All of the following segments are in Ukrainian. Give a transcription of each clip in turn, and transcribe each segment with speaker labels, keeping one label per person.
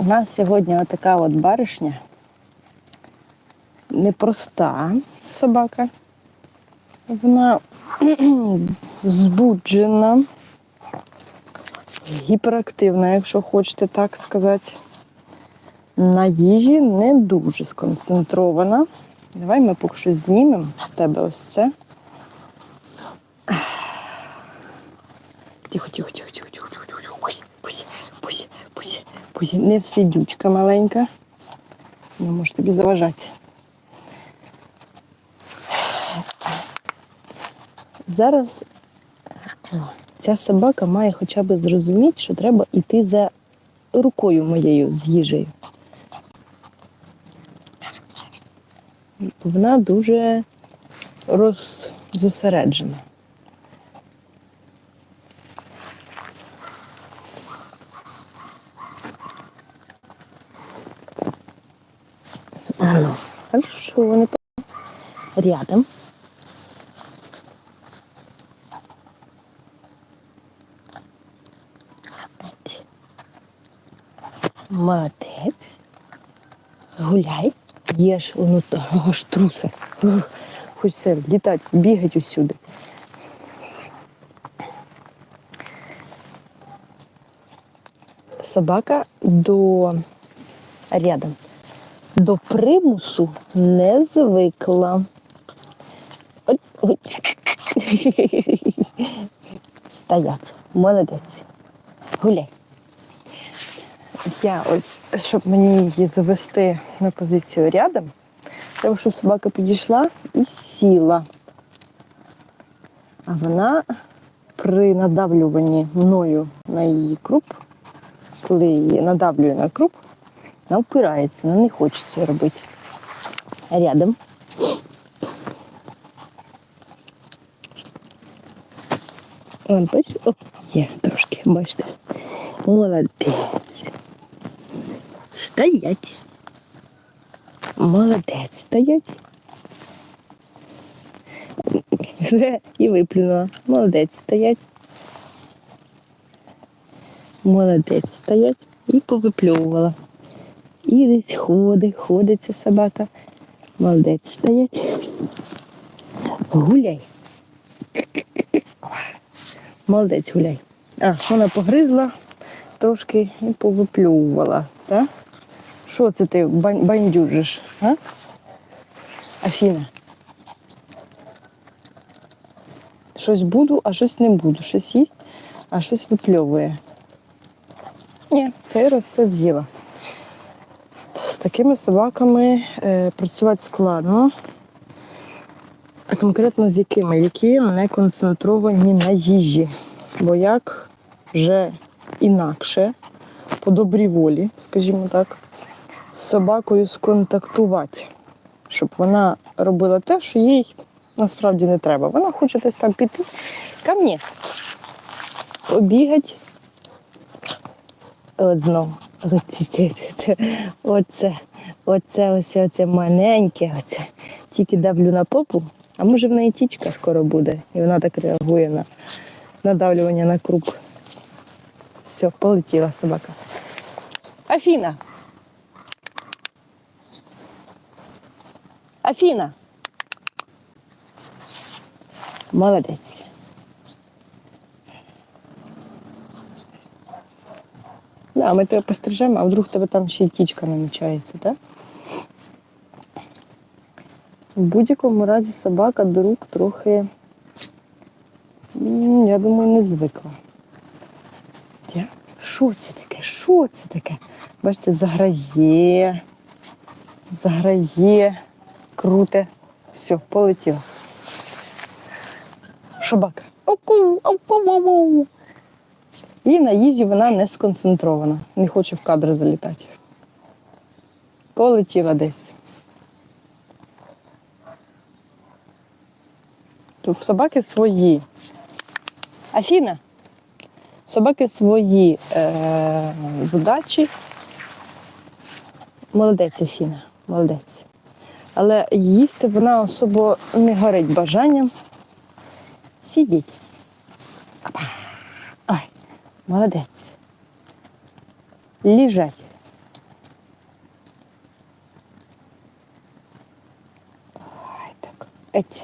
Speaker 1: У нас сьогодні отака от баришня. Непроста собака. Вона збуджена, гіперактивна, якщо хочете так сказати. На їжі не дуже сконцентрована. Давай ми поки що знімемо з тебе ось це. Тихо, тихо, тихо, тихо, тихо, тихо, тихо. Пусі, пусі, пусі, пусі, пусі. Не сидючка маленька. Не може тобі заважати. Зараз ця собака має хоча б зрозуміти, що треба йти за рукою моєю з їжею. Вона дуже роззосереджена. Ану, хорошо, не по- рядом. Молодець. Гуляй. Єш, воно того ж труса. Хочеться літати, бігати усюди. Собака до рядом. До примусу не звикла. Ой. Стоять. Молодець. Гуляй. Я ось, щоб мені її завести на позицію рядом, треба, щоб собака підійшла і сіла. А вона при надавлюванні мною на її круп, коли її надавлюю на круп, вона впирається, вона не хоче цього робити. Рядом. Вон, бачите? О, є трошки, бачите. Молодець. Стоять. Молодець, стоять. Все, і виплюнула. Молодець, стоять. Молодець, стоять. І повипльовувала. І десь ходить, ходить ця собака. Молодець, стоять. Гуляй. Молодець, гуляй. А, вона погризла трошки і повипльовувала, так? Що це ти бандюжиш, а? Афіна. Щось буду, а щось не буду. Щось їсть, а щось випльовує. Ні, цей раз все з'їла. З такими собаками е, працювати складно. А конкретно з якими? Які не концентровані на їжі. Бо як вже інакше, по добрій волі, скажімо так, з собакою сконтактувати, щоб вона робила те, що їй насправді не треба. Вона хоче десь там піти ко мені, побігати. От знов. Оце, оце, оце, ось оце маленьке, оце. Тільки давлю на попу, а може в неї тічка скоро буде, і вона так реагує на надавлювання на круп. Все, полетіла собака. Афіна. Афіна. Молодець. Да, ми тебе пострижемо, а вдруг тебе там ще й тічка намічається, так? В будь-якому разі собака до рук трохи, я думаю, не звикла. Що це таке? Що це таке? Бачите, заграє, заграє, круте. Все, полетіла. Собака. Оку, оку, оку. І на їжі вона не сконцентрована, не хоче в кадри залітати. Полетіла десь. В собаки свої. Афіна, в собаки свої е- задачі. Молодець Афіна, молодець. Але їсти вона особо не горить бажанням. Сидіть. Опа. Молодець. Лежать. Ой, так. Еть.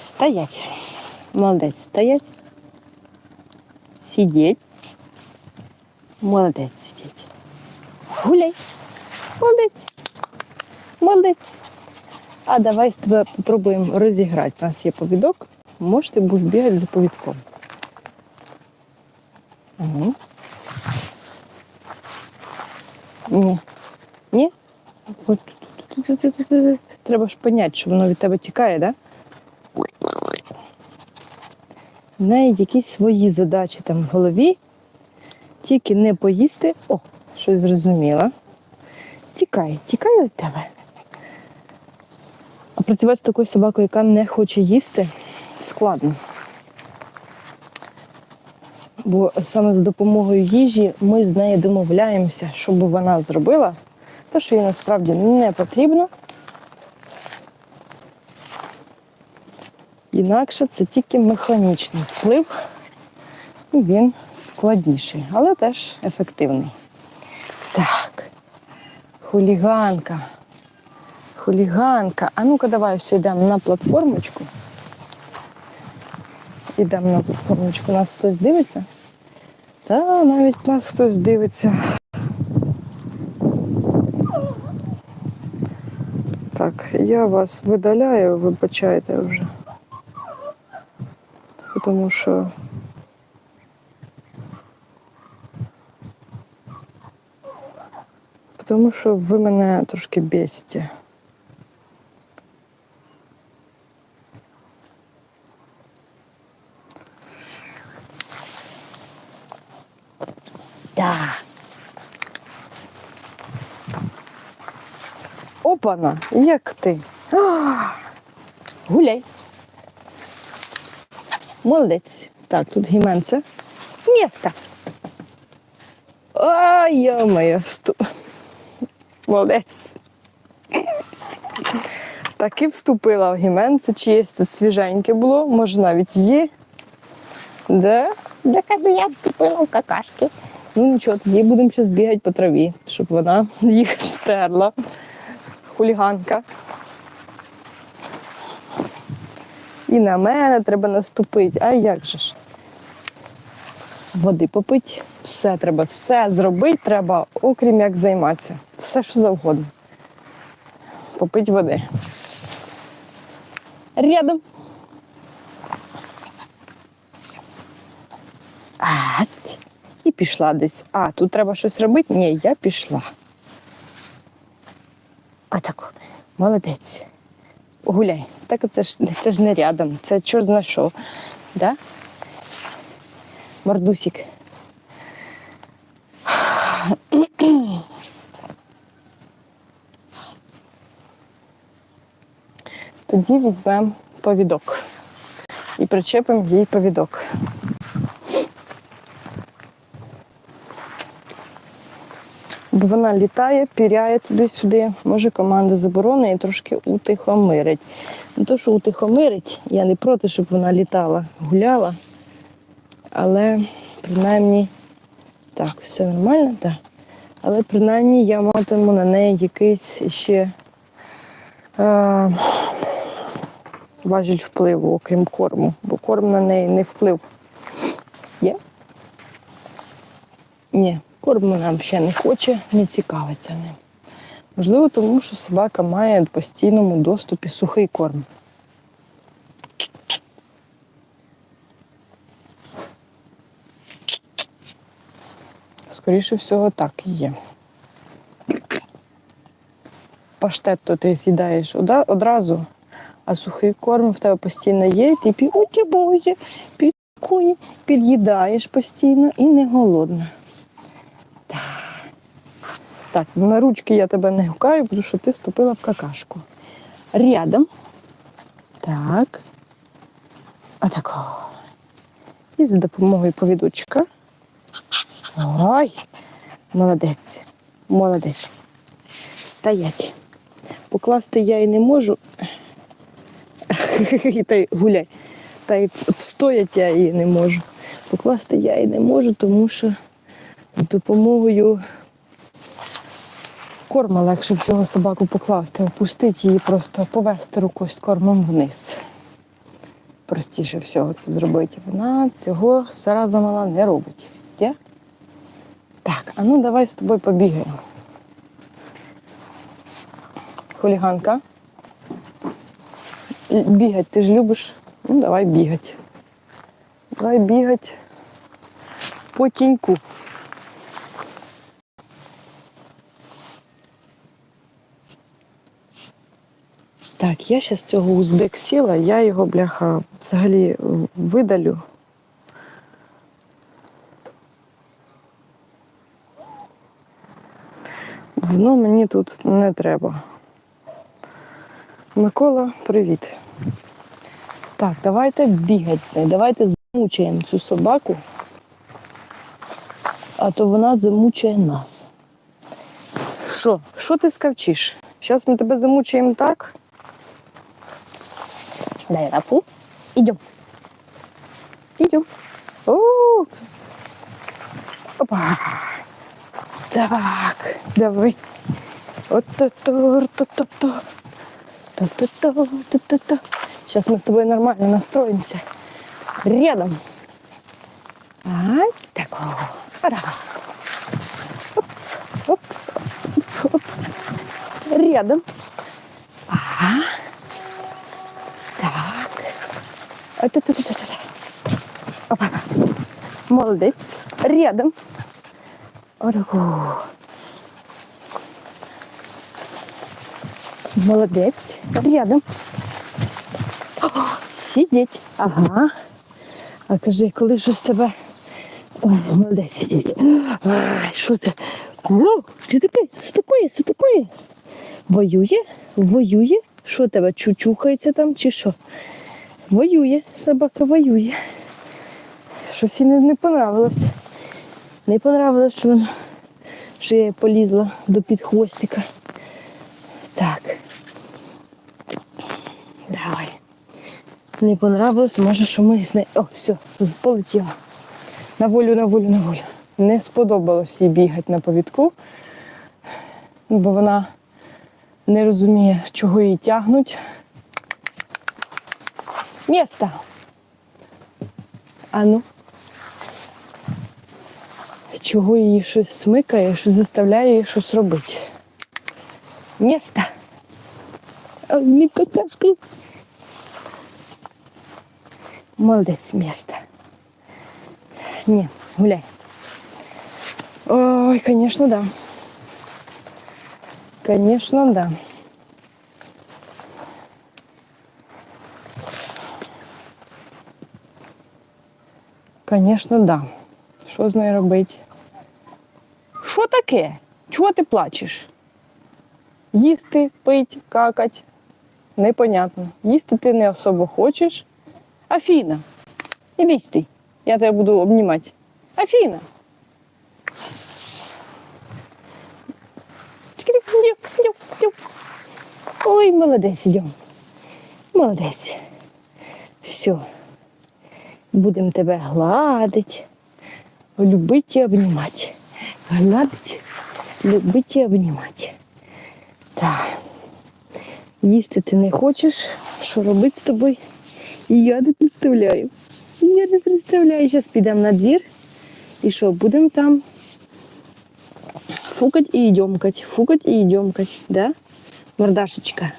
Speaker 1: Стоять. Молодець. Стоять. Сидеть. Молодець сидіть. Гуляй. Молодець. Молодець. А давай з тебе попробуємо розіграти. У нас є повідок. Можете будеш бігати за повідком. Ні. Ні? Тут. Треба ж поняти, що воно від тебе тікає, так? В неї якісь свої задачі там в голові. Тільки не поїсти. О, щось зрозуміла. Тікає, тікає від тебе. А працювати з такою собакою, яка не хоче їсти, складно. Бо саме за допомогою їжі ми з нею домовляємося, щоб вона зробила те, що їй насправді не потрібно. Інакше це тільки механічний вплив, і він складніший, але теж ефективний. Так, хуліганка. Хуліганка. А ну-ка, давай все йдемо на платформочку. Йдемо на платформочку. Нас хтось дивиться? Та навіть нас хтось дивиться. Так, я вас видаляю, вибачайте вже. Тому що. Тому що ви мене трошки бесите. Опана, як ти? Гуляй. Молодець. Так, тут гіменце. Місто. Ай, йо-моє, вступ. Молодець. Так і вступила в гіменце, чиєсь тут свіженьке було, може навіть є. Да?
Speaker 2: Я кажу, я вступила в какашки.
Speaker 1: Ну нічого, тоді будемо зараз бігати по траві, щоб вона їх стерла. Хуліганка. І на мене треба наступити. А як же ж? Води попити, все треба, все зробити треба, окрім як займатися. Все, що завгодно. Попить води. Рядом. І пішла десь. А, тут треба щось робити? Ні, я пішла. Отако. Молодець. Гуляй. Так це ж, це ж не рядом. Це чорт зна що. Да? Мордусик. Тоді візьмемо повідок і причепимо їй повідок. Вона літає, піряє туди-сюди. Може, команда заборони і трошки утихомирить. Не то, що утихомирить, я не проти, щоб вона літала, гуляла. Але принаймні так, все нормально, так. Але принаймні я матиму на неї якийсь ще е, важіль впливу, окрім корму, бо корм на неї не вплив. Є? Ні, корм нам ще не хоче, не цікавиться ним. Можливо, тому що собака має в постійному доступі сухий корм. Скоріше всього, так і є. Паштет то ти з'їдаєш одразу, а сухий корм в тебе постійно є, і ти пі... «Ой, ти боже, під'їдаєш постійно і не голодна. Так. На ручки я тебе не гукаю, тому що ти ступила в какашку. Рядом. Так. Отако. І за допомогою повідочка. Ой, молодець, молодець. Стоять. Покласти я і не можу. Та й гуляй. Та й встоять я її не можу. Покласти я і не можу, тому що з допомогою корма легше всього собаку покласти, опустити її, просто повести рукою з кормом вниз. Простіше всього це зробити. Вона цього зараза мала не робить. Є? Так, а ну давай з тобою побігаємо. Хуліганка. Бігать ти ж любиш? Ну, давай бігать. Давай бігать по тіньку. Так, я зараз цього узбек сіла, я його, бляха, взагалі видалю. Зно мені тут не треба. Микола, привіт. Так, давайте бігати з нею. Давайте замучаємо цю собаку, а то вона замучає нас. Що? Що ти скавчиш? Зараз ми тебе замучаємо так дереву. Идем. Идем. У-у-у. Опа. Так, давай. Вот то-то, то-то. Сейчас мы с тобой нормально настроимся. Рядом. Ай, так. Оп. Рядом. Ага. Опа. Молодець. Рядом. Отаку. Молодець. Рядом. О, сидіть. Ага. А кажи, коли щось тебе. Ой, молодець сидіть. Ай, що це? О, ти таке, що таке, що таке? Воює? Воює? Що тебе чучухається там чи що? Воює, собака воює. Щось їй не, не понравилось. Не понравилось, що вона, що я полізла до підхвостика. Так. Давай. Не понравилось, може, що ми з нею. О, все, полетіла. На волю, на волю, на волю. Не сподобалось їй бігати на повідку, бо вона не розуміє, чого її тягнуть. Місто. А ну. Чого її щось смикає, щось заставляє її щось робити. Місто. Ой, не какашки. Молодець, місто. Ні, гуляй. Ой, конечно, да. Конечно, да. Конечно, да. Що з нею робити? Що таке? Чого ти плачеш? Їсти, пить, какать. Непонятно. Їсти ти не особо хочеш. Афіна, іди сюди. Я тебе буду обнімати. Афіна. Ой, молодець, йдем. Молодець. Все. Будемо тебе гладити, любити і обнімати. Гладити, любити і обнімати. Так. Їсти ти не хочеш, що робити з тобою? І я не представляю. Я не представляю. Зараз підемо на двір. І що, будемо там фукать і йдемкать, фукать і йдемкать, да? Мордашечка.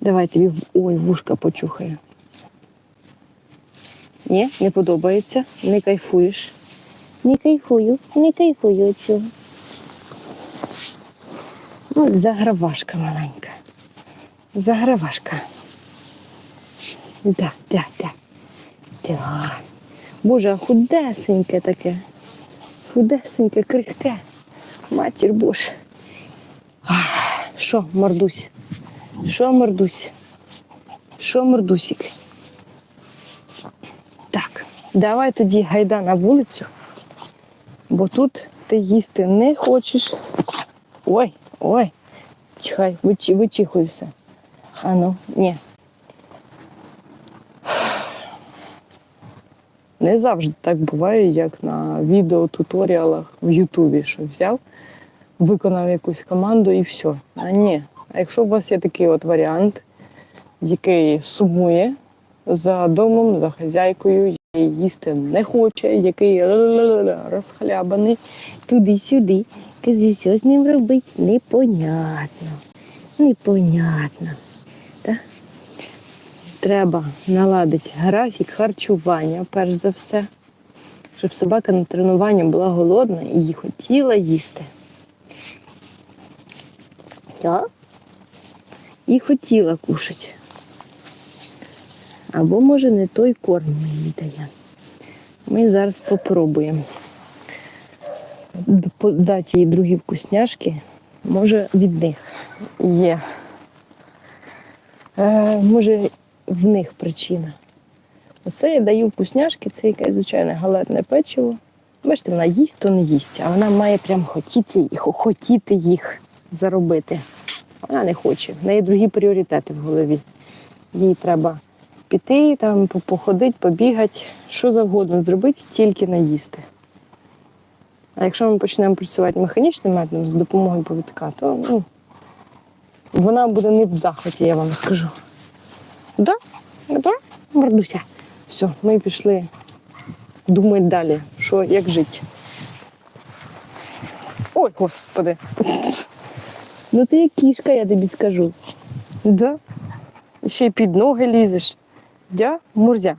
Speaker 1: Давай тобі ой, вушка почухаю. Ні, не подобається, не кайфуєш. Не кайфую, не кайфую цього. Ну, загравашка маленька. Загравашка. Да, да, да. Да. Боже, худесеньке таке. Худесеньке, крихке. Матір Боже. Що, мордусь? Що, мордусь? Що, мордусик? Давай тоді гайда на вулицю, бо тут ти їсти не хочеш. Ой, ой, вичі, вичихуй все. А ну, ні. Не завжди так буває, як на відеотуторіалах в Ютубі, що взяв, виконав якусь команду і все. А ні. А якщо у вас є такий от варіант, який сумує за домом, за хазяйкою, їсти не хоче, який розхлябаний туди-сюди, кажи, що з ним робить, непонятно. Непонятно. Та? Треба наладити графік харчування, перш за все, щоб собака на тренуванні була голодна і хотіла їсти. Так? І хотіла кушати. Або, може, не той корм їй даємо. Ми зараз спробуємо дати їй другі вкусняшки. Може, від них є. Е, може, в них причина. Оце я даю вкусняшки, це якесь звичайне галетне печиво. Бачите, вона їсть, то не їсть, а вона має прям хотіти, їх- хотіти їх заробити. Вона не хоче. В неї другі пріоритети в голові. Їй треба піти, там, походити, побігати, що завгодно зробити, тільки не їсти. А якщо ми почнемо працювати механічним методом з допомогою повідка, то ну, вона буде не в захваті, я вам скажу. Да? Да? Мордуся. Все, ми пішли думати далі, що як жити. Ой, господи. Ну ти як кішка, я тобі скажу. Да? Ще й під ноги лізеш. Дя, мурдя.